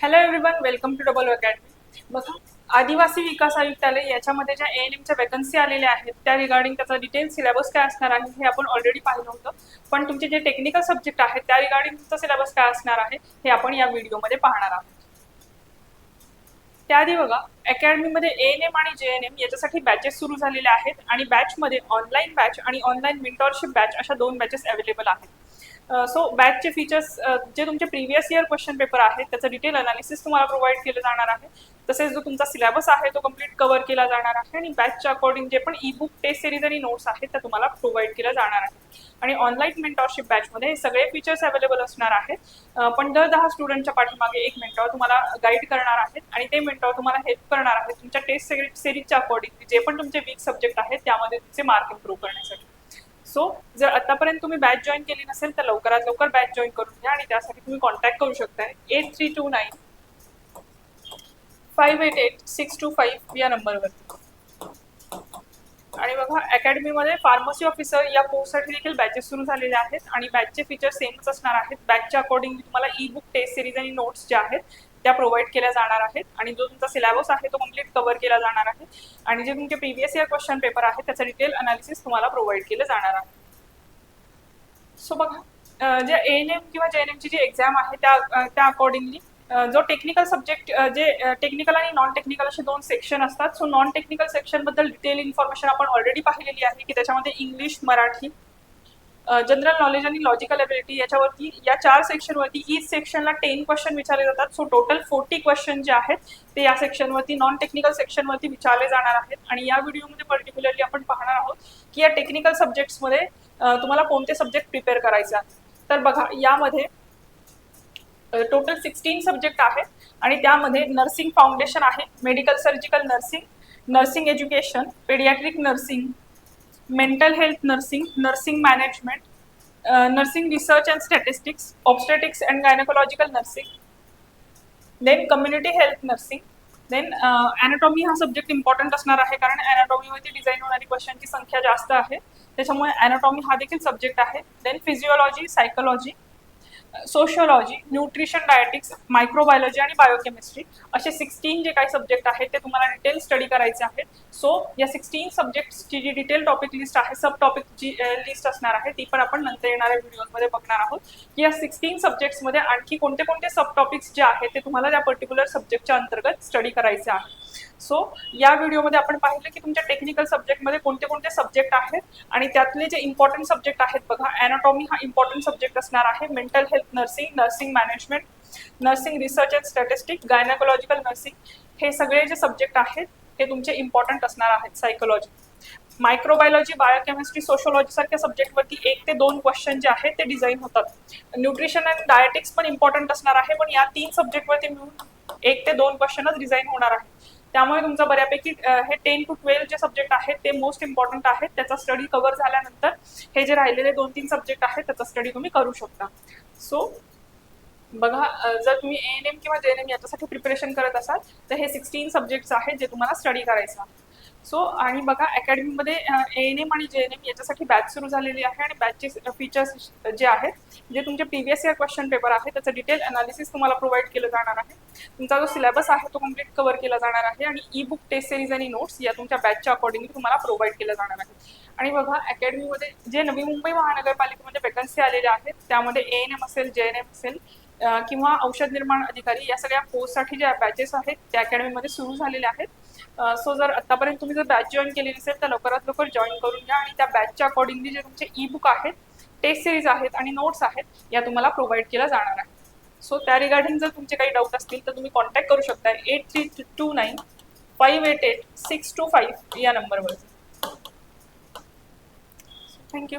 Hello everyone welcome to double academy बघा आदिवासी विकास आयुक्तालय याच्यामध्ये ज्या एन एमच्या वॅकन्सी आलेल्या आहेत त्या रिगार्डिंग त्याचा डिटेल सिलेबस काय असणार आहे हे आपण ऑलरेडी पाहिलं होतं. पण तुमचे जे टेक्निकल सब्जेक्ट आहेत त्या रिगार्डिंग तुमचा सिलेबस काय असणार आहे हे आपण या व्हिडिओमध्ये पाहणार आहोत. त्याआधी बघा अकॅडमीमध्ये ए एन एम आणि जे एन एम याच्यासाठी बॅचेस सुरू झालेले आहेत आणि बॅचमध्ये ऑनलाईन बॅच आणि ऑनलाईन मेंटॉरशिप बॅच अशा दोन बॅचेस अवेलेबल आहेत. सो बॅचचे फीचर्स जे तुमचे प्रिव्हियस इयर क्वेश्चन पेपर आहेत त्याचं डिटेल अनालिसिस तुम्हाला प्रोव्हाइड केलं जाणार आहे. तसेच जो तुमचा सिलेबस आहे तो कंप्लीट कव्हर केला जाणार आहे आणि बॅचच्या अकॉर्डिंग जे पण ई बुक टेस्ट सिरीज आणि नोट्स आहेत त्या तुम्हाला प्रोव्हाइड केल्या जाणार आहेत आणि ऑनलाईन मेंटॉरशिप बॅचमध्ये हे सगळे फीचर्स अवेलेबल असणार आहेत. पण दर दहा स्टुडंटच्या पाठीमागे एक मेंटॉर तुम्हाला गाईड करणार आहेत आणि ते मेंटॉर तुम्हाला हेल्प करणार आहेत तुमच्या टेस्ट सिरीजच्या अकॉर्डिंग जे पण तुमचे वीक सब्जेक्ट आहेत त्यामध्ये तुमचे मार्क इम्प्रूव्ह करण्यासाठी. सो जर आतापर्यंत तुम्ही बॅच जॉईन केली नसेल तर लवकरात लवकर बॅच जॉईन करून घ्या आणि त्यासाठी तुम्ही कॉन्टॅक्ट करू शकता. Eight three two nine five eight eight six two five या नंबरवरती आणि अकॅडमीमध्ये फार्मसी ऑफिसर या कोर्ससाठी देखील बॅचेस सुरू झालेले आहेत आणि बॅचचे फीचर सेमच असणार आहेत. बॅचच्या अकॉर्डिंग तुम्हाला ई बुक टेस्ट सिरीज आणि नोट्स ज्या आहेत त्या प्रोव्हाइड केल्या जाणार आहेत. आणि जो तुमचा सिलेबस आहे तो कंप्लीट कव्हर केला जाणार आहे. आणि जे तुमचे प्रिव्हियस इयर क्वेश्चन पेपर आहे त्याचं डिटेल अनालिसिस तुम्हाला प्रोव्हाइड केलं जाणार आहे. सो बघा जे एन एम किंवा जे एन एमची जी एक्झाम आहे त्या त्या अकॉर्डिंगली जो टेक्निकल सब्जेक्ट जे टेक्निकल आणि नॉन टेक्निकल असे दोन सेक्शन असतात. सो नॉन टेक्निकल सेक्शनबद्दल डिटेल इन्फॉर्मेशन आपण ऑलरेडी पाहिलेली आहे की त्याच्यामध्ये इंग्लिश मराठी जनरल नॉलेज आणि लॉजिकल एबिलिटी याच्यावरती या चार सेक्शनवरती ईच सेक्शनला टेन क्वेश्चन विचारले जातात. सो टोटल फोर्टी क्वेश्चन जे आहेत ते या सेक्शनवरती नॉन टेक्निकल सेक्शनवरती विचारले जाणार आहेत. आणि या व्हिडिओमध्ये पर्टिक्युलरली आपण पाहणार आहोत की या टेक्निकल सब्जेक्ट्समध्ये तुम्हाला कोणते सब्जेक्ट प्रिपेअर करायचे आहेत. तर बघा यामध्ये टोटल सिक्स्टीन सब्जेक्ट आहेत आणि त्यामध्ये नर्सिंग फाउंडेशन आहे medical surgical nursing nursing education paediatric nursing mental health nursing nursing management nursing research and statistics obstetrics and gynaecological nursing then community health nursing then anatomy हा subject important असणार आहे कारण अॅनाटॉमीवरती design होणारी क्वेश्चनची संख्या जास्त आहे. त्याच्यामुळे अॅनाटॉमी हा देखील सब्जेक्ट आहे. Then physiology psychology sociology nutrition dietetics microbiology आणि बायोकेमिस्ट्री असे सिक्स्टीन जे काही सब्जेक्ट आहेत ते तुम्हाला डिटेल स्टडी करायचे आहेत. सो या सिक्स्टीन सब्जेक्ट्सची जी डिटेल टॉपिक लिस्ट आहे सब टॉपिकची लिस्ट असणार आहे ती पण आपण नंतर येणाऱ्या व्हिडिओमध्ये बघणार आहोत. की या सिक्स्टीन सब्जेक्ट्समध्ये आणखी कोणते कोणते सब टॉपिक्स जे आहेत ते तुम्हाला त्या पर्टिक्युलर सब्जेक्टच्या अंतर्गत स्टडी करायचे आहे. सो या व्हिडिओमध्ये आपण पाहिलं की तुमच्या टेक्निकल सब्जेक्टमध्ये कोणते कोणते सब्जेक्ट आहेत आणि त्यातले जे इम्पॉर्टंट सब्जेक्ट आहेत बघा अॅनाटॉमी हा इम्पॉर्टंट सब्जेक्ट असणार आहे. Mental health nursing nursing management nursing research and statistic gynaecological nursing हे सगळे जे सब्जेक्ट आहेत ते तुमचे इम्पॉर्टंट असणार आहेत सायकोलॉजी मायक्रोबायोलॉजी बायोकेमिस्ट्री सोशोलॉजी सारख्या सब्जेक्टवरती एक ते दोन क्वेश्चन जे आहेत ते डिझाईन होतात. न्यूट्रिशन अँड डायटिक्स पण इम्पॉर्टंट असणार आहे पण या तीन सब्जेक्टवरती मिळून एक ते दोन क्वेश्चनच डिझाईन होणार आहे. त्यामुळे तुमचं बऱ्यापैकी हे टेन टू ट्वेल्व जे सब्जेक्ट आहेत ते मोस्ट इम्पॉर्टंट आहेत. त्याचा स्टडी कव्हर झाल्यानंतर हे जे राहिलेले दोन तीन सब्जेक्ट आहेत त्याचा स्टडी तुम्ही करू शकता. सो बघा जर तुम्ही एन एम किंवा जे एन एम याच्यासाठी प्रिपरेशन करत असाल तर हे सिक्स्टीन सब्जेक्ट्स आहेत जे तुम्हाला स्टडी करायचं. सो आणि बघा अकॅडमीमध्ये ए एन एम आणि जे एन एम याच्यासाठी बॅच सुरू झालेली आहे आणि बॅचचे फीचर्स जे आहेत जे तुमचे प्रिव्हियस इयर क्वेश्चन पेपर आहे त्याचं डिटेल अनालिसिस तुम्हाला प्रोव्हाइड केलं जाणार आहे. तुमचा जो सिलेबस आहे तो कंप्लीट कव्हर केला जाणार आहे आणि ई बुक टेस्ट सिरीज आणि नोट्स या तुमच्या बॅचच्या अकॉर्डिंगली तुम्हाला प्रोव्हाइड केलं जाणार आहे. आणि बघा अकॅडमीमध्ये जे नवी मुंबई महानगरपालिकेमध्ये वेकन्सी आलेल्या आहेत त्यामध्ये ए एन एम असेल जे एन एम असेल किंवा औषध निर्माण अधिकारी या सगळ्या पोस्टसाठी ज्या बॅचेस आहेत त्या अकॅडमीमध्ये सुरू झालेल्या आहेत. सो जर आतापर्यंत तुम्ही जर बॅच जॉईन केली नसेल तर लवकरात लवकर जॉईन करून घ्या आणि त्या बॅचच्या अकॉर्डिंगली जे तुमचे ई बुक आहेत टेस्ट सिरीज आहेत आणि नोट्स आहेत या तुम्हाला प्रोव्हाइड केल्या जाणार आहेत. सो त्या रिगार्डिंग जर तुमचे काही डाऊट असतील तर तुम्ही कॉन्टॅक्ट करू शकता eight three two nine five eight eight six two five या नंबरवर थँक्यू